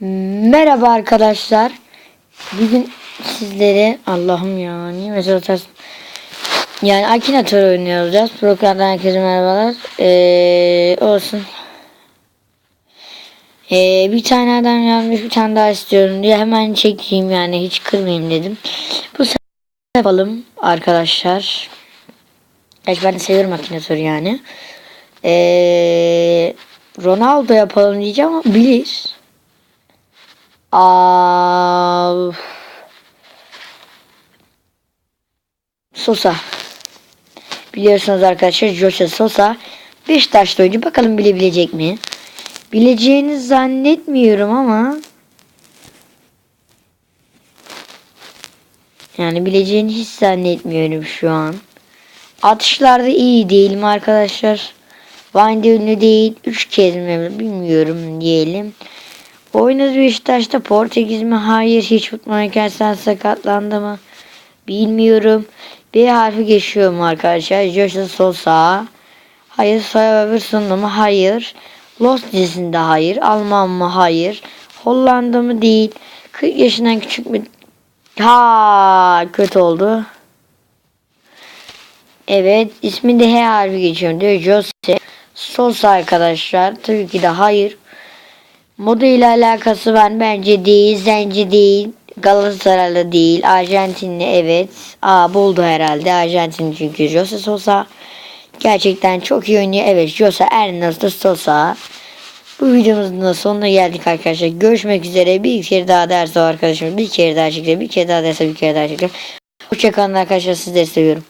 Merhaba arkadaşlar. Bugün sizlere Allah'ım ya niye mesaj atarsın? Yani Akinator oynuyoruz. Programdan herkese merhabalar. Ee, olsun. Ee, bir tane adam yazmış bir tane daha istiyorum diye hemen çekeyim yani hiç kırmayayım dedim. Bu sefer yapalım arkadaşlar. Gerçi ben de seviyorum Akinator'u yani. Ee, Ronaldo yapalım diyeceğim ama bilir. Aa, Sosa. Biliyorsunuz arkadaşlar Jose Sosa Beşiktaşlı oyuncu. Bakalım bilebilecek mi? Bileceğini zannetmiyorum ama yani bileceğini hiç zannetmiyorum şu an. Atışlarda iyi değilim arkadaşlar. Vine'de ünlü değil. Üç kez mi bilmiyorum diyelim. Oynadı Beşiktaş'ta Portekiz mi? Hayır. Hiç futbolken sen sakatlandı mı? Bilmiyorum. B harfi geçiyor mu arkadaşlar? Jose Sosa. Hayır. Soya sundu mu? Hayır. Lost dizisinde hayır. Alman mı? Hayır. Hollanda mı? Değil. 40 yaşından küçük mü? Ha kötü oldu. Evet. ismi de H harfi geçiyor diyor. Jose Sosa arkadaşlar. Tabii ki de hayır. Moda ile alakası var. Bence değil. Zence değil. Galatasaraylı değil. Arjantinli evet. Aa buldu herhalde. Arjantinli çünkü Jose Sosa. Gerçekten çok iyi oynuyor. Evet Jose Ernesto Sosa. Bu videomuzun da sonuna geldik arkadaşlar. Görüşmek üzere. Bir kere daha derse o arkadaşım. Bir kere daha çekelim. Bir kere daha derse bir kere daha çekelim. Hoşçakalın arkadaşlar. Sizleri seviyorum.